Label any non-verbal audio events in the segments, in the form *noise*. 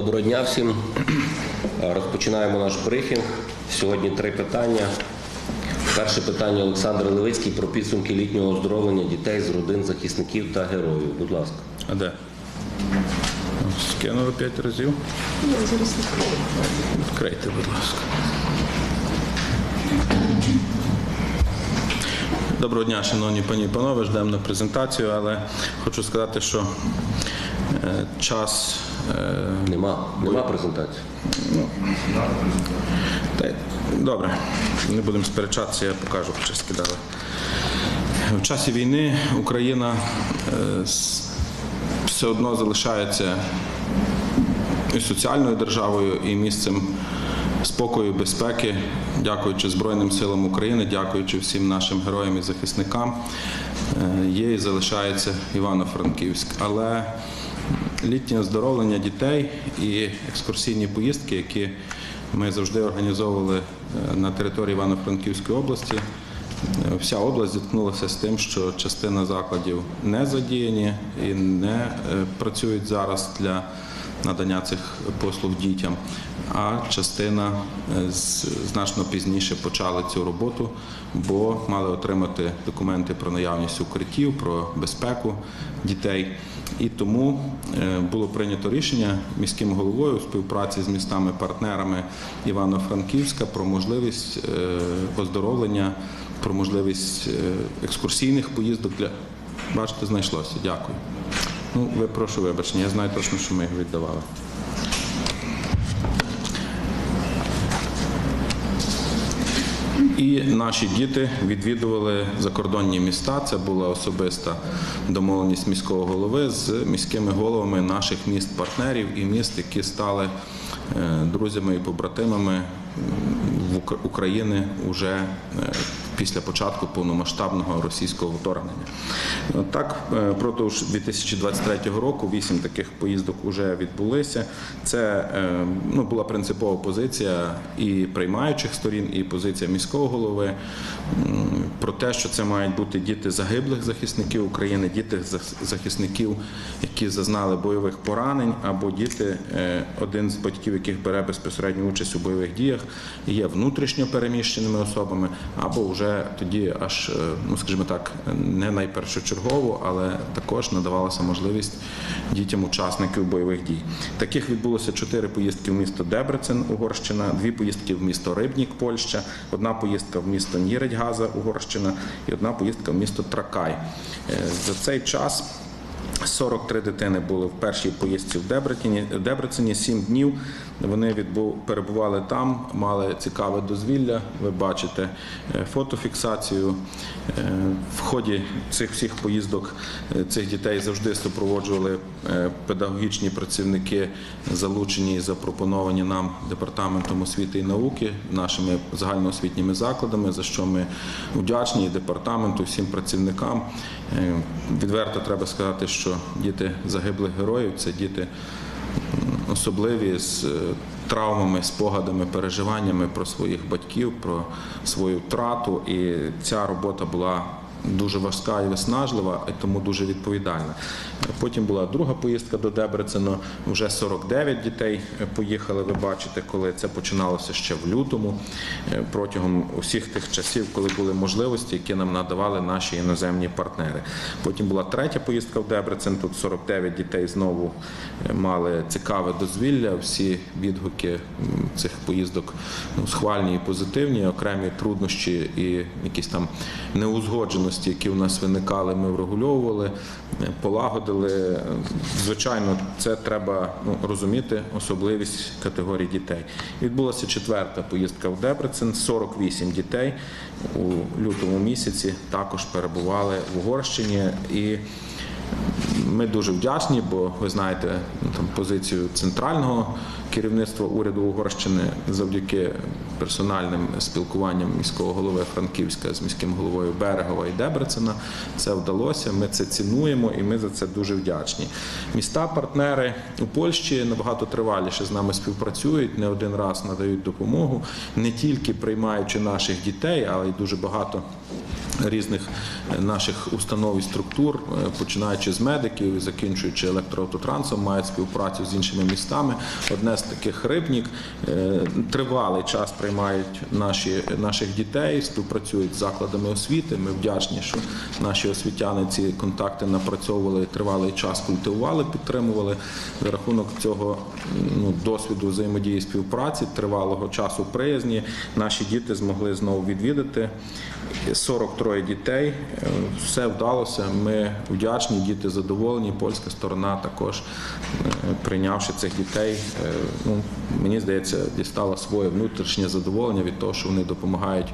Доброго дня всім. Розпочинаємо наш брифінг. Сьогодні три питання. Перше питання Олександр Левицький про підсумки літнього оздоровлення дітей з родин захисників та героїв. Будь ласка. А де? Скинули п'ять разів. Відкрийте, будь ласка. Доброго дня, шановні пані і панове. Ждемо на презентацію, але хочу сказати, що е, час. Нема, нема презентації. та добре, не будемо сперечатися, я покажу, що скидали. В часі війни Україна е, все одно залишається і соціальною державою, і місцем спокою, безпеки, дякуючи Збройним силам України, дякуючи всім нашим героям і захисникам, е, є і залишається Івано-Франківськ. Але літнє оздоровлення дітей і екскурсійні поїздки, які ми завжди організовували е, на території Івано-Франківської області. Е, Вся область зіткнулася з тим, що частина закладів не задіяні і не е, працюють зараз для надання цих послуг дітям, а частина значно пізніше почали цю роботу, бо мали отримати документи про наявність укриттів, про безпеку дітей. І тому е, було прийнято рішення міським головою у співпраці з містами-партнерами Івано-Франківська про можливість е, оздоровлення, про можливість е, екскурсійних поїздок для бачите, знайшлося. Дякую. Ну, ви прошу вибачення, я знаю точно, що ми їх віддавали. І наші діти відвідували закордонні міста. Це була особиста домовленість міського голови з міськими головами наших міст-партнерів і міст, які стали е, друзями і побратимами України уже е, після початку повномасштабного російського вторгнення. Так, е, протягом 2023 року вісім таких поїздок вже відбулися. Це е, ну, була принципова позиція і приймаючих сторін, і позиція міського голови про те, що це мають бути діти загиблих захисників України, діти захисників, які зазнали бойових поранень, або діти, е, один з батьків, яких бере безпосередню участь у бойових діях, є внутрішньо переміщеними особами, або вже тоді аж, е, ну скажімо так, не найпершочергово, але також надавалася можливість дітям учасників бойових дій. Таких відбулося чотири поїздки в місто Дебрецен, Угорщина, дві поїздки в місто Рибнік, Польща, одна поїздка в місто Ніредьгаза, Угорщина і одна поїздка в місто Тракай. Е, За цей час 43 дитини були в першій поїздці в Дебрецені, Дебрецені 7 днів. Вони відбу, перебували там, мали цікаве дозвілля. Ви бачите е, фотофіксацію. Е, В ході цих всіх поїздок е, цих дітей завжди супроводжували педагогічні працівники, залучені і запропоновані нам департаментом освіти і науки, нашими загальноосвітніми закладами, за що ми вдячні і департаменту, всім працівникам. Відверто треба сказати, що діти загиблих героїв це діти особливі з е, травмами, спогадами, переживаннями про своїх батьків, про свою втрату. І ця робота була. Дуже важка і виснажлива, і тому дуже відповідальна. Потім була друга поїздка до Дебрецену. Вже 49 дітей поїхали. Ви бачите, коли це починалося ще в лютому, е, протягом усіх тих часів, коли були можливості, які нам надавали наші іноземні партнери. Потім була третя поїздка в Дебрецен. Тут 49 дітей знову е, мали цікаве дозвілля. Всі відгуки цих поїздок ну, схвальні і позитивні, окремі труднощі і якісь там неузгодженості, які у нас виникали, ми врегульовували, е, полагодили. Звичайно, це треба ну, розуміти особливість категорії дітей. Відбулася четверта поїздка в Дебрецен. 48 дітей у лютому місяці також перебували в Угорщині і. Ми дуже вдячні, бо ви знаєте ну, там позицію центрального керівництва уряду Угорщини завдяки персональним спілкуванням міського голови Франківська з міським головою Берегова і Дебрецена. Це вдалося. Ми це цінуємо і ми за це дуже вдячні. Міста-партнери у Польщі набагато триваліше з нами співпрацюють, не один раз надають допомогу, не тільки приймаючи наших дітей, але й дуже багато різних е, наших установ і структур, е, починаючи з медиків. закінчуючи електроавтотрансом, мають співпрацю з іншими містами. Одне з таких рибнік е, тривалий час приймають наші наших дітей, співпрацюють з закладами освіти. Ми вдячні, що наші освітяни ці контакти напрацьовували тривалий час, культивували, підтримували за рахунок цього ну, досвіду взаємодії співпраці, тривалого часу приязні. Наші діти змогли знову відвідати 43 дітей. Е, Все вдалося. Ми вдячні, діти задоволені. Польська сторона також е, прийнявши цих дітей. Ну мені здається, дістала своє внутрішнє задоволення від того, що вони допомагають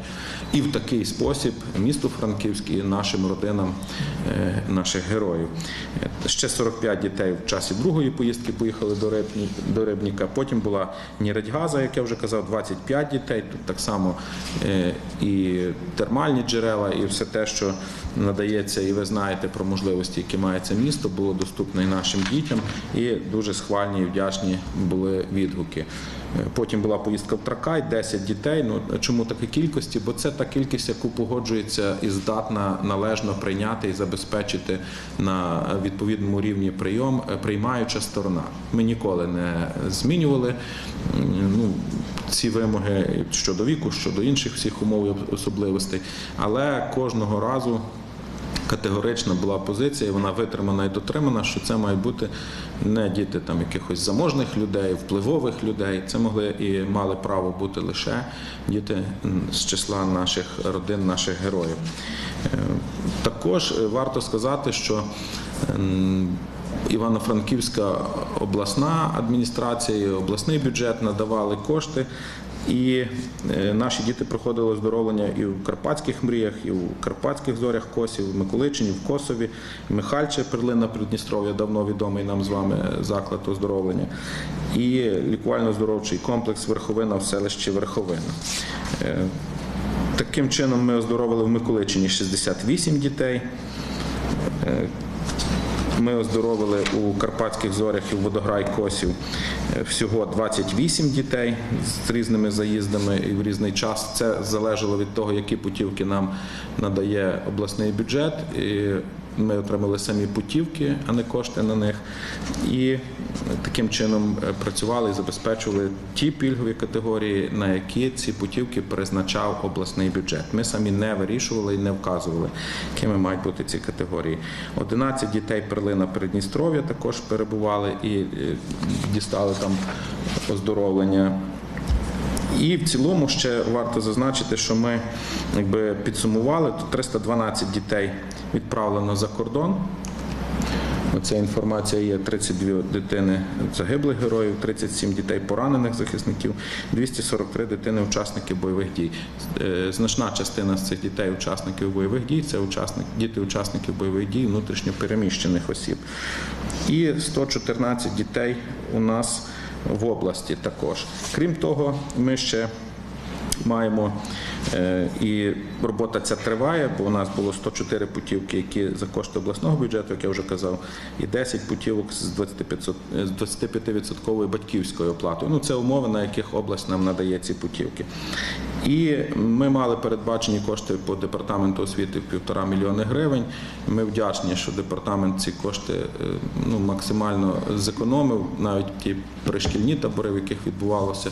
і в такий спосіб місту Франківськ і нашим родинам е, наших героїв. Е, Ще 45 дітей в часі другої поїздки поїхали до Рибні, до Рибніка. Потім була Ніредьгаза, як я вже казав, 25 дітей. Тут так само е, і термальні джерела, і все те, що надається, і ви знаєте про можливості, які має це місто, було доступно і нашим дітям. І дуже схвальні і вдячні були відгуки. Е, Потім була поїздка в Тракай, 10 дітей. Ну чому така кількості? Бо це та кількість, яку погоджується і здатна належно прийняти і забезпечити на відповідному рівні прийом е, приймаюча сторона. Ми ніколи не змінювали ну, ці вимоги щодо віку, щодо інших всіх умов і особливостей, але кожного разу. Категорична була позиція, вона витримана і дотримана, що це мають бути не діти там якихось заможних людей, впливових людей. Це могли і мали право бути лише діти з числа наших родин, наших героїв. Е, Також варто сказати, що Івано-Франківська обласна адміністрація, і обласний бюджет надавали кошти. І е, наші діти проходили оздоровлення і в Карпатських мріях, і в Карпатських зорях Косів, в Миколичині, в Косові, Михальче, перлина Придністров'я, давно відомий нам з вами заклад оздоровлення, і лікувально-оздоровчий комплекс Верховина в селищі Верховина. Е, Таким чином ми оздоровили в Миколичині 68 дітей. Ми оздоровили у Карпатських зорях і в Водограй Косів е, всього 28 дітей з різними заїздами і в різний час. Це залежало від того, які путівки нам надає обласний бюджет. Ми отримали самі путівки, а не кошти на них. І таким чином е, працювали і забезпечували ті пільгові категорії, на які ці путівки призначав обласний бюджет. Ми самі не вирішували і не вказували, якими мають бути ці категорії. 11 дітей перлина Придністров'я також перебували і е, дістали там оздоровлення. І в цілому ще варто зазначити, що ми якби підсумували, то 312 дітей відправлено за кордон. Оця інформація є 32 дитини загиблих героїв, 37 дітей поранених захисників, 243 дитини учасники бойових дій. Е, Значна частина з цих дітей учасників бойових дій це учасник, діти учасників бойових дій внутрішньо переміщених осіб. І 114 дітей у нас в області також. Крім того, ми ще маємо е, і робота ця триває, бо у нас було 104 путівки, які за кошти обласного бюджету, як я вже казав, і 10 путівок з 25% батьківською оплатою. Ну це умови, на яких область нам надає ці путівки. І ми мали передбачені кошти по департаменту освіти в півтора мільйони гривень. Ми вдячні, що департамент ці кошти е, ну, максимально зекономив, навіть ті пришкільні табори, в яких відбувалося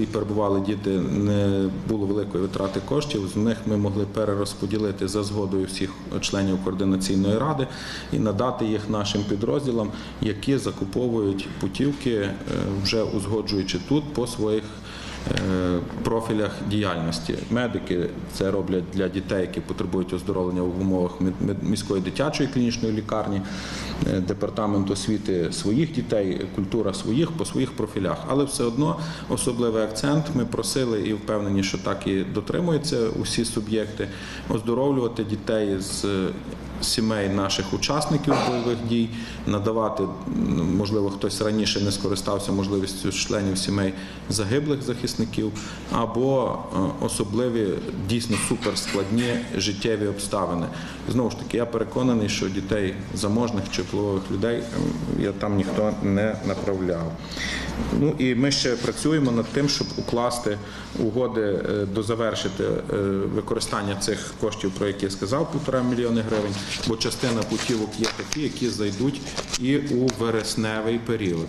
і перебували діти, не було великої витрати коштів. З них ми могли перерозподілити за згодою всіх членів координаційної ради і надати їх нашим підрозділам, які закуповують путівки, е, вже узгоджуючи тут по своїх профілях діяльності. Медики це роблять для дітей, які потребують оздоровлення в умовах мі- мі- міської дитячої клінічної лікарні, е, департамент освіти своїх дітей, культура своїх по своїх профілях. Але все одно особливий акцент ми просили і впевнені, що так і дотримуються усі суб'єкти, оздоровлювати дітей з сімей наших учасників бойових дій, надавати, можливо, хтось раніше не скористався можливістю членів сімей загиблих захисників, або е, особливі дійсно суперскладні життєві обставини. Знову ж таки, я переконаний, що дітей заможних чи впливових людей я там ніхто не направляв. Ну і ми ще працюємо над тим, щоб укласти угоди е, дозавершити е, використання цих коштів, про які я сказав, півтора мільйони гривень, бо частина путівок є такі, які зайдуть і у вересневий період.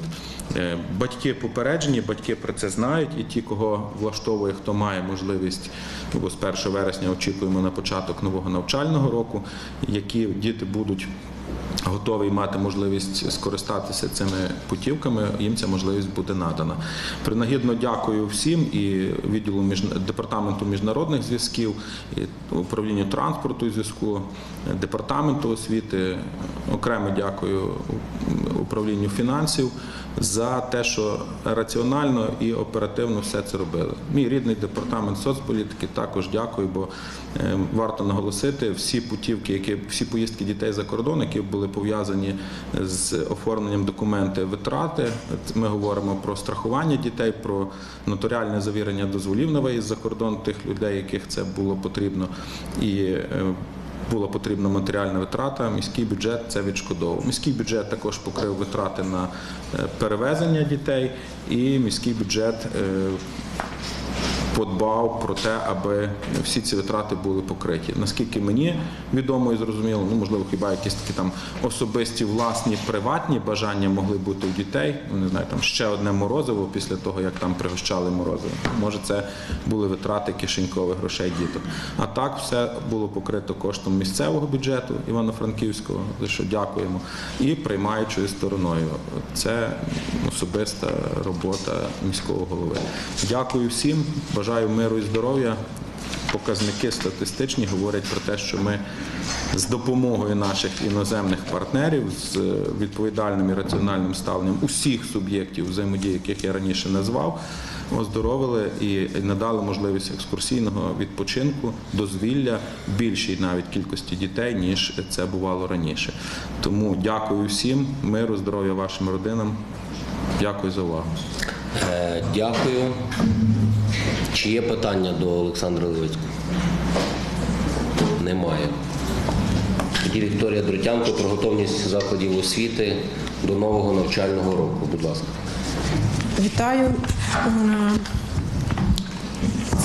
Е, Батьки попереджені, батьки про це знають, і ті, кого влаштовує, хто має можливість, бо з 1 вересня очікуємо на початок нового навчального року, які діти будуть готові мати можливість скористатися цими путівками, їм ця можливість буде надана. Принагідно дякую всім і відділу між... департаменту міжнародних зв'язків, і управлінню транспорту і зв'язку, департаменту освіти. Окремо дякую управлінню фінансів за те, що раціонально і оперативно все це робили. Мій рідний департамент соцполітики також дякую, бо е, варто наголосити всі путівки, які всі поїздки дітей за кордон, які були пов'язані з оформленням документи витрати. Ми говоримо про страхування дітей, про нотаріальне завірення дозволів на виїзд за кордон тих людей, яких це було потрібно. І е, була потрібна матеріальна витрата, міський бюджет це відшкодовував. Міський бюджет також покрив витрати на е, перевезення дітей, і міський бюджет е, подбав про те, аби всі ці витрати були покриті. Наскільки мені відомо і зрозуміло, ну можливо, хіба якісь такі там особисті, власні, приватні бажання могли бути у дітей. Ну не знаю, там ще одне морозиво після того, як там пригощали морозиво. Може, це були витрати кишенькових грошей діток. А так все було покрито коштом місцевого бюджету Івано-Франківського, за що дякуємо, і приймаючою стороною. Це особиста робота міського голови. Дякую всім, бажаю миру і здоров'я. Показники статистичні говорять про те, що ми з допомогою наших іноземних партнерів, з відповідальним і раціональним ставленням усіх суб'єктів взаємодії, яких я раніше назвав, оздоровили і надали можливість екскурсійного відпочинку, дозвілля більшій навіть кількості дітей, ніж це бувало раніше. Тому дякую всім, миру, здоров'я вашим родинам. Дякую за увагу. Е, Дякую. Чи є питання до Олександра Левицького? Немає. Тоді Вікторія Дротянко про готовність закладів освіти до нового навчального року. Будь ласка. Вітаю. Е,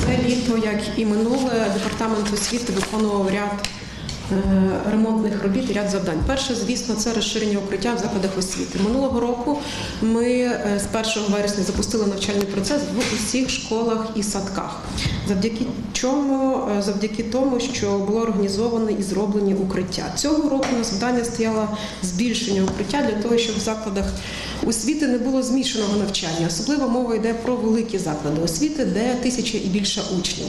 Це літо, як і минуле, департамент освіти виконував ряд ремонтних робіт і ряд завдань. Перше, звісно, це розширення укриття в закладах освіти. Минулого року ми е, з 1 вересня запустили навчальний процес в усіх школах і садках. Завдяки чому? Е, Завдяки тому, що було організовано і зроблені укриття. Цього року на завдання стояло збільшення укриття для того, щоб в закладах освіти не було змішаного навчання. Особливо мова йде про великі заклади освіти, де тисяча і більше учнів.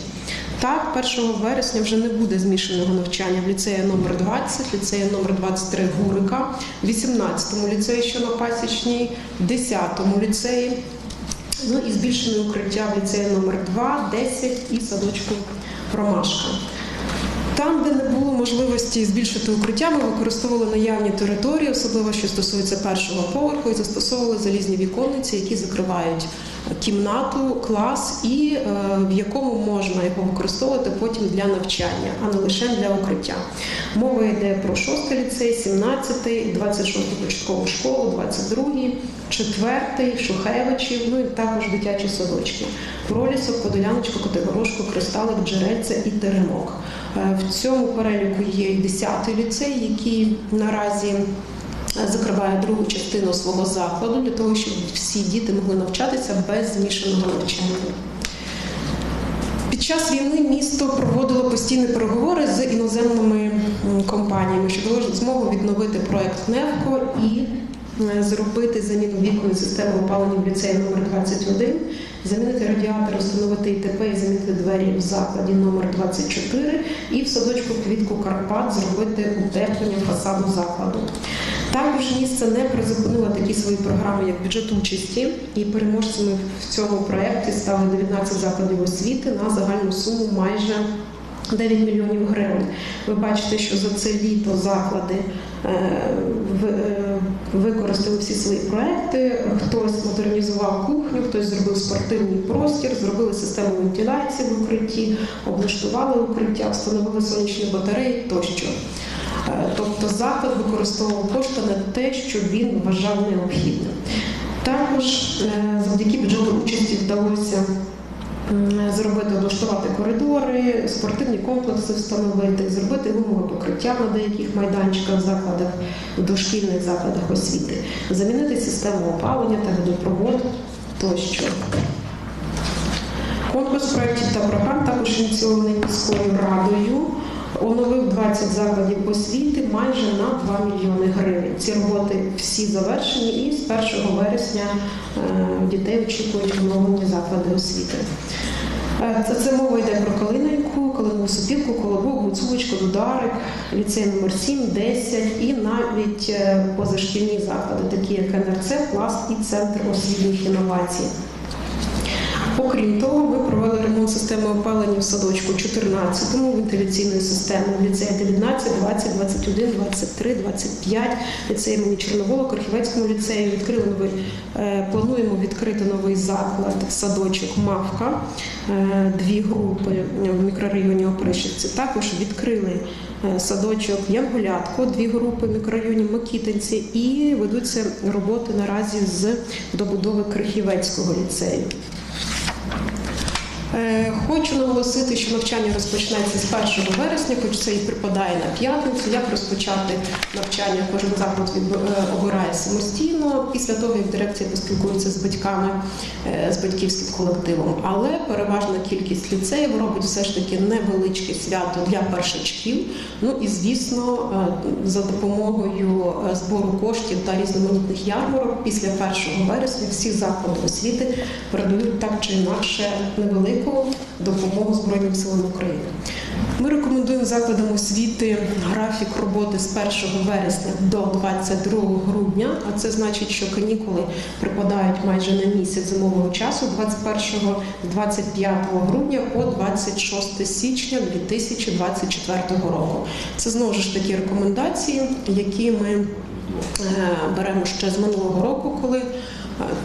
Так, 1 вересня вже не буде змішаного навчання в ліцеї номер 20, ліцеї номер 23 Гурика, 18-му ліцеї, що на Пасічній, 10-му ліцеї. Ну і збільшене укриття в ліцеї номер 2, 10 і садочку Ромашка. Там, де не було можливості збільшити укриття, ми використовували наявні території, особливо що стосується першого поверху, і застосовували залізні віконниці, які закривають кімнату, клас, і е, в якому можна його використовувати потім для навчання, а не лише для укриття. Мова йде про 6 ліцей, 17, 26 початкову школу, 22, 4, Шухевичів, ну і також дитячі садочки. Пролісок, Подоляночку, Котигорошку, Кристалик, Джерельце і Теремок. Е, В цьому переліку є і 10-й ліцей, який наразі закриває другу частину свого закладу для того, щоб всі діти могли навчатися без змішаного навчання. Під час війни місто проводило постійні переговори з іноземними компаніями, що дало змогу відновити проект НЕВКО і е, зробити заміну вікної системи опалення в ліцеї номер 21, замінити радіатор, встановити ІТП і замінити двері в закладі номер 24 і в садочку квітку Карпат зробити утеплення фасаду закладу. Також місце не призупинило такі свої програми, як бюджет участі, і переможцями в цьому проєкті стали 19 закладів освіти на загальну суму майже 9 мільйонів гривень. Ви бачите, що за це літо заклади е, е, використали всі свої проекти. Хтось модернізував кухню, хтось зробив спортивний простір, зробили систему вентиляції в укритті, облаштували укриття, встановили сонячні батареї тощо. Тобто заклад використовував кошти на те, що він вважав необхідним. Також е, завдяки бюджету участі вдалося зробити, облаштувати коридори, спортивні комплекси встановити, зробити гумове покриття на деяких майданчиках закладах, дошкільних закладах освіти, замінити систему опалення та водопровод тощо. Конкурс проєктів та програм також ініційований міською радою. Оновив 20 закладів освіти майже на 2 мільйони гривень. Ці роботи всі завершені, і з 1 вересня е, дітей очікують оновлені заклади освіти. Е, Це, це мова йде про Калинівку, Калинову Сопілку, Колобок, Гуцулочку, Дударик, ліцей номер 7, 10 і навіть е, позашкільні заклади, такі як НРЦ, Пласт і Центр освітніх інновацій. Окрім того, ми провели ремонт системи опалення в садочку 14-му, вентиляційної системи в ліцеї 19, 20, 21, 23, 25, ліцеї імені Чорновола, Корхівецькому ліцеї відкрили новий, е, плануємо відкрити новий заклад, садочок Мавка, е, дві групи в мікрорайоні Опришівці. Також відкрили е, садочок Янголятко, дві групи в мікрорайоні Микітинці і ведуться роботи наразі з добудови Крихівецького ліцею. Е, Хочу наголосити, що навчання розпочнеться з 1 вересня, хоч це і припадає на п'ятницю. Як розпочати навчання, кожен заклад е, обирає самостійно після того, як дирекція поспілкується з батьками, е, з батьківським колективом. Але переважна кількість ліцеїв робить все ж таки невеличке свято для першачків. Ну і звісно, за допомогою збору коштів та різноманітних ярмарок після 1 вересня всі заклади освіти передають так чи інакше невелику допомогу Збройним силам України. Ми рекомендуємо закладам освіти графік роботи з 1 вересня до 22 грудня, а це значить, що канікули припадають майже на місяць зимового часу 21-25 грудня по 26 січня 2024 року. Це знову ж таки рекомендації, які ми беремо ще з минулого року, коли е,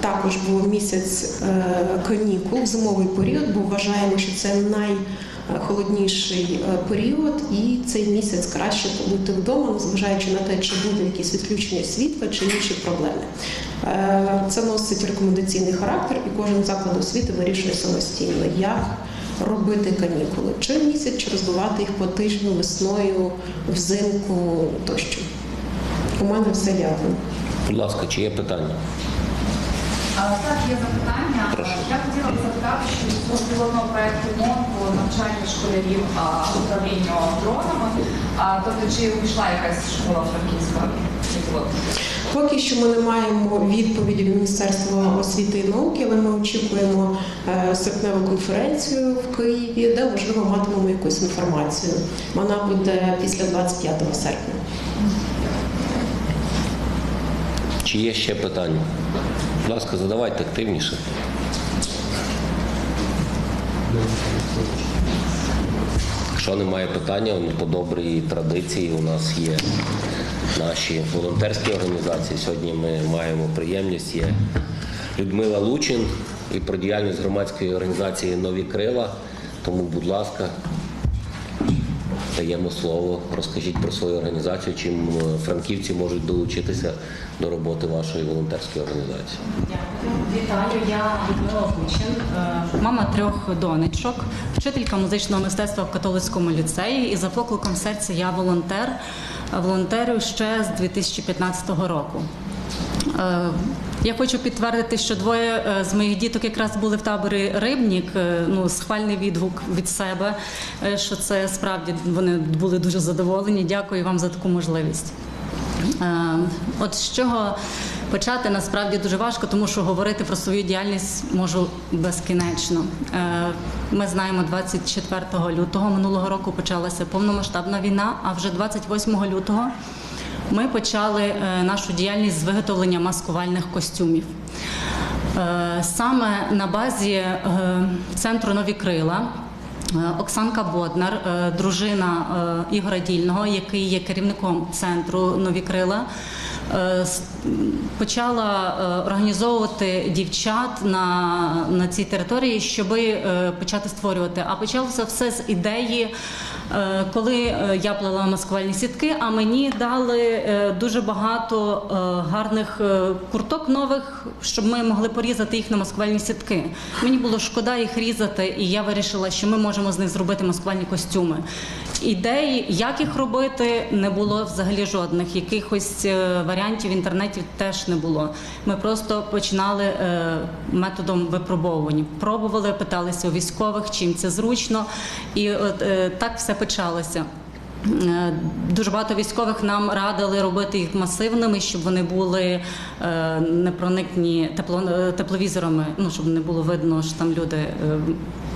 також був місяць е, канікул зимовий період, бо вважаємо, що це найхолодніший е, період, і цей місяць краще побути вдома, незважаючи на те, чи буде якісь відключення світла чи інші проблеми. Е, Це носить рекомендаційний характер, і кожен заклад освіти вирішує самостійно, як робити канікули, чи місяць, чи розбивати їх по тижню, весною, взимку тощо. У мене все дякую. Будь ласка, чи є питання? Так, є запитання. Прошу. Я хотіла б запитати, що від пілотного проєкту МОН по навчанню школярів а, управлінню дронами. А, тобто, чи увійшла якась школа франківська пілот? Поки що ми не маємо відповіді від Міністерства освіти і науки, але ми очікуємо е, серпневу конференцію в Києві, де можливо матимемо якусь інформацію. Вона буде після 25 серпня. Чи є ще питання? Будь ласка, задавайте активніше. Якщо немає питання, ну, по добрій традиції у нас є наші волонтерські організації. Сьогодні ми маємо приємність. Є Людмила Лучин і про діяльність громадської організації Нові крила. Тому, будь ласка, даємо слово. Розкажіть про свою організацію, чим е, франківці можуть долучитися до роботи вашої волонтерської організації. Вітаю, я Людмила Кучин, е, мама трьох донечок, вчителька музичного мистецтва в католицькому ліцеї. І за покликом серця я волонтер. Е, Волонтерю ще з 2015 року. Я хочу підтвердити, що двоє е, з моїх діток якраз були в таборі Рибнік. Е, Ну, схвальний відгук від себе, е, що це справді вони були дуже задоволені. Дякую вам за таку можливість. От з чого почати насправді дуже важко, тому що говорити про свою діяльність можу безкінечно. Ми знаємо, 24 лютого минулого року почалася повномасштабна війна, а вже 28 лютого ми почали е, нашу діяльність з виготовлення маскувальних костюмів. Е, Саме на базі е, центру Нові Крила Оксанка Боднар, дружина Ігора Дільного, який є керівником центру Нові Крила, почала організовувати дівчат на, на цій території, щоб почати створювати. А почалося все з ідеї, коли е, я плела маскувальні сітки, а мені дали е, дуже багато е, гарних е, курток нових, щоб ми могли порізати їх на маскувальні сітки. Мені було шкода їх різати, і я вирішила, що ми можемо з них зробити маскувальні костюми. Ідеї, як їх робити, не було взагалі жодних. Якихось е, варіантів в інтернеті теж не було. Ми просто починали е, методом випробовування. Пробували, питалися у військових, чим це зручно, і от е, так все почалося. Дуже багато військових нам радили робити їх масивними, щоб вони були непроникні тепло, тепловізорами, ну щоб не було видно, що там люди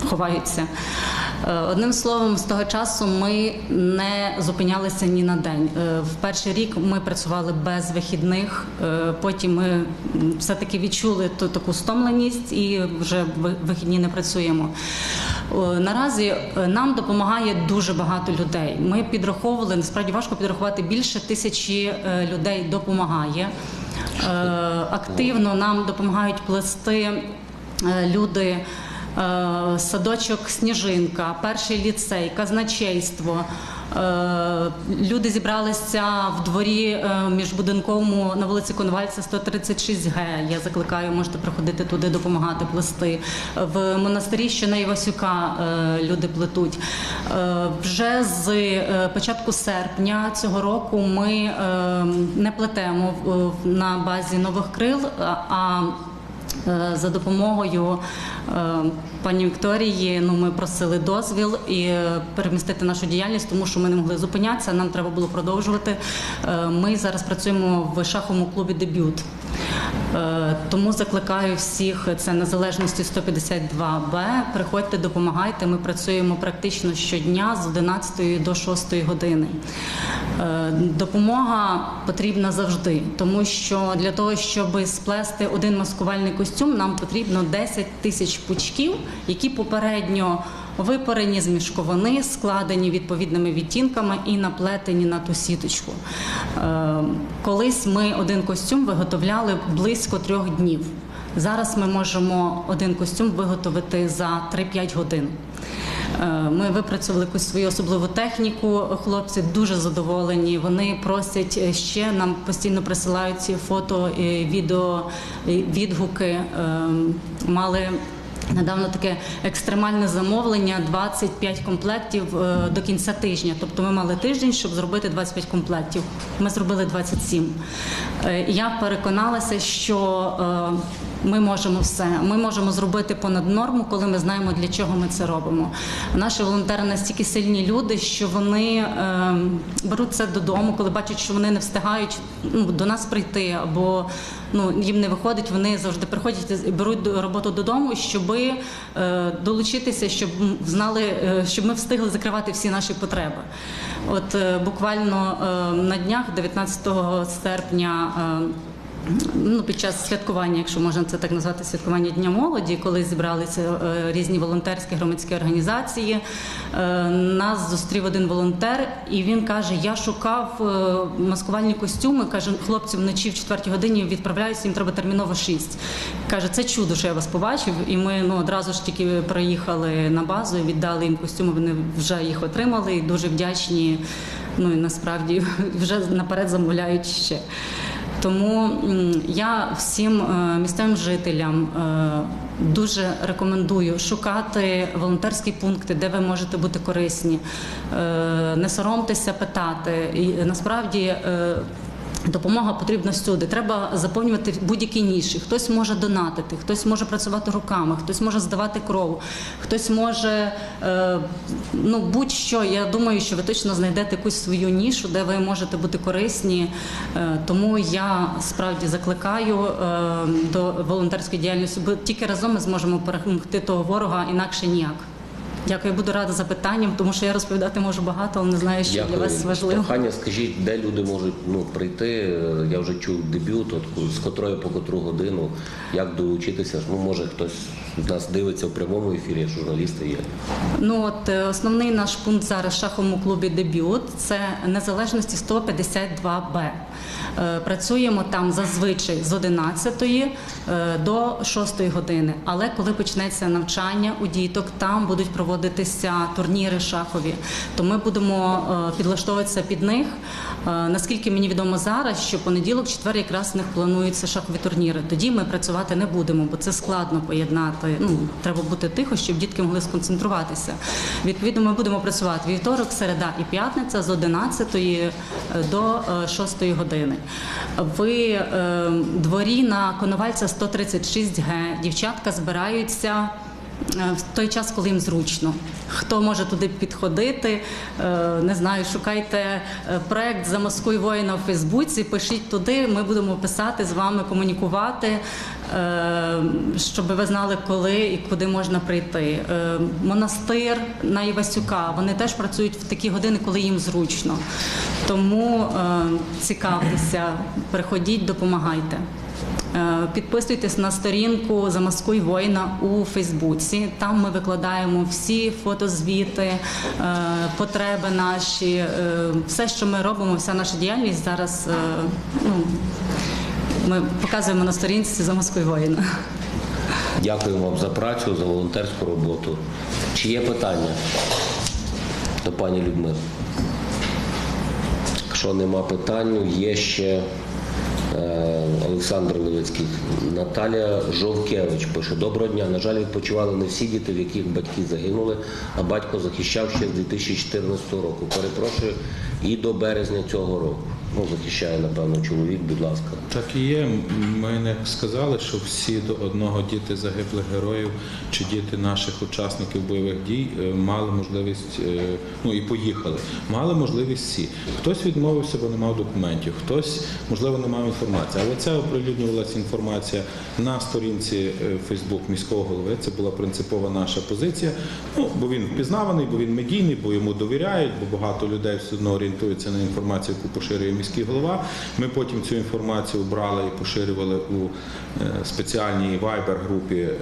ховаються. Е, Одним словом, з того часу ми не зупинялися ні на день. Е, В перший рік ми працювали без вихідних. е, Потім ми все-таки відчули ту таку стомленість і вже вихідні не працюємо. Наразі нам допомагає дуже багато людей. Ми підраховували насправді важко підрахувати більше тисячі людей допомагає. Активно нам допомагають плести люди. Е, Садочок Сніжинка, перший ліцей, казначейство. Е, Люди зібралися в дворі е, міжбудинковому на вулиці Конвальця 136Г. Я закликаю, можете приходити туди допомагати плести. В монастирі що на Івасюка люди плетуть. Вже з початку серпня цього року ми не плетемо на базі нових крил. а- За допомогою пані Вікторії ну, ми просили дозвіл і е, перемістити нашу діяльність, тому що ми не могли зупинятися, нам треба було продовжувати. Е, Ми зараз працюємо в шаховому клубі Дебют. Е, Тому закликаю всіх, це незалежності 152Б. Приходьте, допомагайте. Ми працюємо практично щодня з 11 до 6 години. Е, Допомога потрібна завжди, тому що для того, щоб сплести один маскувальний костюм, нам потрібно 10 тисяч пучків, які попередньо випарені з мішковини, складені відповідними відтінками і наплетені на ту сіточку. Е, Колись ми один костюм виготовляли близько трьох днів. Зараз ми можемо один костюм виготовити за 3-5 годин. Е, Ми випрацювали якусь свою особливу техніку. Хлопці дуже задоволені. Вони просять ще нам постійно присилають фото, відео, відгуки. Е, Мали Недавно таке екстремальне замовлення 25 комплектів е, до кінця тижня. Тобто ми мали тиждень, щоб зробити 25 комплектів. Ми зробили 27. Е, Я переконалася, що е, ми можемо все. Ми можемо зробити понад норму, коли ми знаємо, для чого ми це робимо. Наші волонтери настільки сильні люди, що вони е, беруть це додому, коли бачать, що вони не встигають ну, до нас прийти, або ну, їм не виходить, вони завжди приходять і беруть роботу додому, щоб е, долучитися, щоб знали, е, щоб ми встигли закривати всі наші потреби. От е, буквально на днях, 19 серпня. Ну, під час святкування, якщо можна це так назвати, святкування Дня молоді, коли зібралися е, різні волонтерські громадські організації, е, нас зустрів один волонтер, і він каже: Я шукав е, маскувальні костюми. каже, хлопці вночі в четвертій годині відправляються, їм треба терміново шість. Каже, це чудо, що я вас побачив. І ми ну одразу ж тільки приїхали на базу, віддали їм костюми. Вони вже їх отримали і дуже вдячні. Ну і насправді *laughs* вже наперед замовляють ще. Тому я всім е, місцевим жителям е, дуже рекомендую шукати волонтерські пункти, де ви можете бути корисні, Е, не соромтеся питати. І насправді. Допомога потрібна всюди. Треба заповнювати будь-які ніші. Хтось може донатити, хтось може працювати руками, хтось може здавати кров, хтось може е, ну будь-що. Я думаю, що ви точно знайдете якусь свою нішу, де ви можете бути корисні. Е, тому я справді закликаю е, до волонтерської діяльності, бо тільки разом ми зможемо перемогти того ворога, інакше ніяк. Дякую, буду рада запитанням, тому що я розповідати можу багато, але не знаю, що для вас важливо. Прохання, скажіть, де люди можуть ну, прийти? Я вже чув дебют, от з котрої по котру годину, як долучитися? Ну, може, хтось з нас дивиться в прямому ефірі, журналісти є. Ну от е, основний наш пункт зараз в шаховому клубі дебют це незалежності 152Б. Е, Працюємо там зазвичай з 11 е, до 6 години. Але коли почнеться навчання у діток, там будуть проводитися турніри шахові. То ми будемо е, підлаштовуватися під них. Е, Наскільки мені відомо зараз, що понеділок, четвер якраз в них плануються шахові турніри. Тоді ми працювати не будемо, бо це складно поєднати. Ну треба бути тихо, щоб дітки могли сконцентруватися. Відповідно, ми будемо працювати вівторок, середа і п'ятниця з 11 до е, 6 години. В дворі на Коновальця 136Г дівчатка збираються. Е, В той час, коли їм зручно, хто може туди підходити, е, не знаю, шукайте е, проект Замаскуй воїна в Фейсбуці, пишіть туди. Ми будемо писати з вами, комунікувати, щоб ви знали, коли і куди можна прийти. Монастир на Івасюка. Вони теж працюють в такі години, коли їм зручно. Тому цікавтеся, приходіть, допомагайте. Е, Підписуйтесь на сторінку Замаскуй воїна у Фейсбуці. Там ми викладаємо всі фотозвіти, е, потреби наші, е, все, що ми робимо, вся наша діяльність зараз. Ну, ми показуємо на сторінці Замаскуй воїна. Дякую вам за працю, за волонтерську роботу. Чи є питання до пані Людмили? Якщо нема питань, є ще е, Олександр Левицький. Наталя Жовкевич пише: Доброго дня. На жаль, відпочивали не всі діти, в яких батьки загинули, а батько захищав ще з 2014 року. Перепрошую, і до березня цього року. Ну, захищає, напевно, чоловік, будь ласка. Так і є. Ми не сказали, що всі до одного діти загиблих героїв чи діти наших учасників бойових дій е, мали можливість, е, ну і поїхали. Мали можливість всі. Хтось відмовився, бо не мав документів, хтось, можливо, не мав інформації. Але це оприлюднювалася інформація на сторінці Фейсбук міського голови. Це була принципова наша позиція. Ну, бо він впізнаваний, бо він медійний, бо йому довіряють, бо багато людей все одно орієнтуються на інформацію, яку поширює міський голова. Ми потім цю інформацію брали і поширювали у е, спеціальній вайбер-групі е,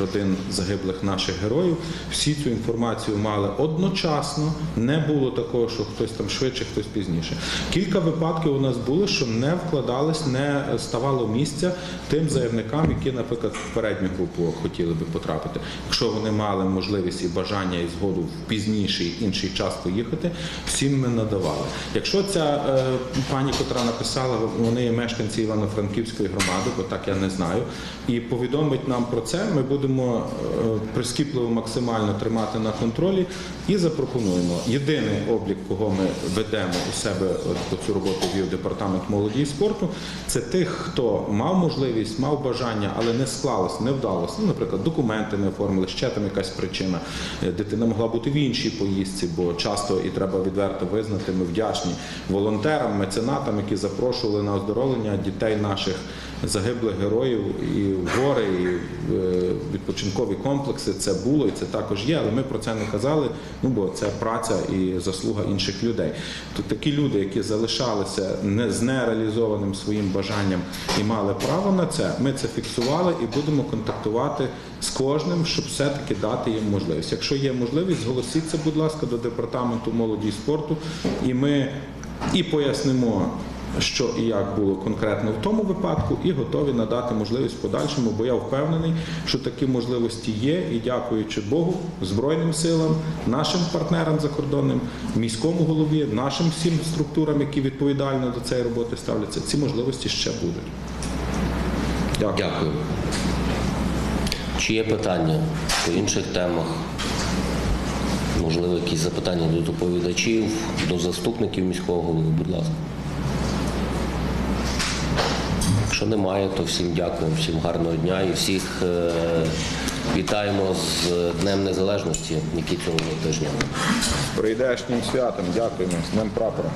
родин загиблих наших героїв. Всі цю інформацію мали одночасно. Не було такого, що хтось там швидше, хтось пізніше. Кілька випадків у нас було, що не вкладались, не ставало місця тим заявникам, які, наприклад, в передню групу хотіли би потрапити. Якщо вони мали можливість і бажання і згоду в пізніший інший час поїхати, всім ми надавали. Якщо ця е, пані, котра написала, вони є мешканці Івано-Франківської громади, бо так я не знаю, і повідомить нам про це, ми будемо е, прискіпливо максимально тримати на контролі і запропонуємо. Єдиний облік, кого ми ведемо у себе от, цю роботу вів департамент молоді і спорту, це тих, хто мав можливість, мав бажання, але не склалось, не вдалося. Ну, наприклад, документи не оформили, ще там якась причина. Е, Дитина могла бути в іншій поїздці, бо часто і треба відверто визнати, ми вдячні волонтерам, меценатам, які запрошували на оздоровлення дітей наших загиблих героїв і в гори, і в е, відпочинкові комплекси. Це було і це також є, але ми про це не казали. Ну бо це праця і заслуга інших людей. То такі люди, які залишалися не з нереалізованим своїм бажанням і мали право на це, ми це фіксували і будемо контактувати з кожним, щоб все-таки дати їм можливість. Якщо є можливість, зголосіться, будь ласка, до департаменту молоді і спорту, і ми і пояснимо. Що і як було конкретно в тому випадку, і готові надати можливість подальшому, бо я впевнений, що такі можливості є, і дякуючи Богу, Збройним силам, нашим партнерам закордонним, міському голові, нашим всім структурам, які відповідально до цієї роботи ставляться, ці можливості ще будуть. Дякую. Дякую. Чи є питання по інших темах? Можливо, якісь запитання до доповідачів, до заступників міського голови, будь ласка. Якщо немає, то всім дякуємо, всім гарного дня і всіх е, вітаємо з Днем Незалежності, який цього тижня. Прийдешнім святом. Дякуємо. З Днем прапора.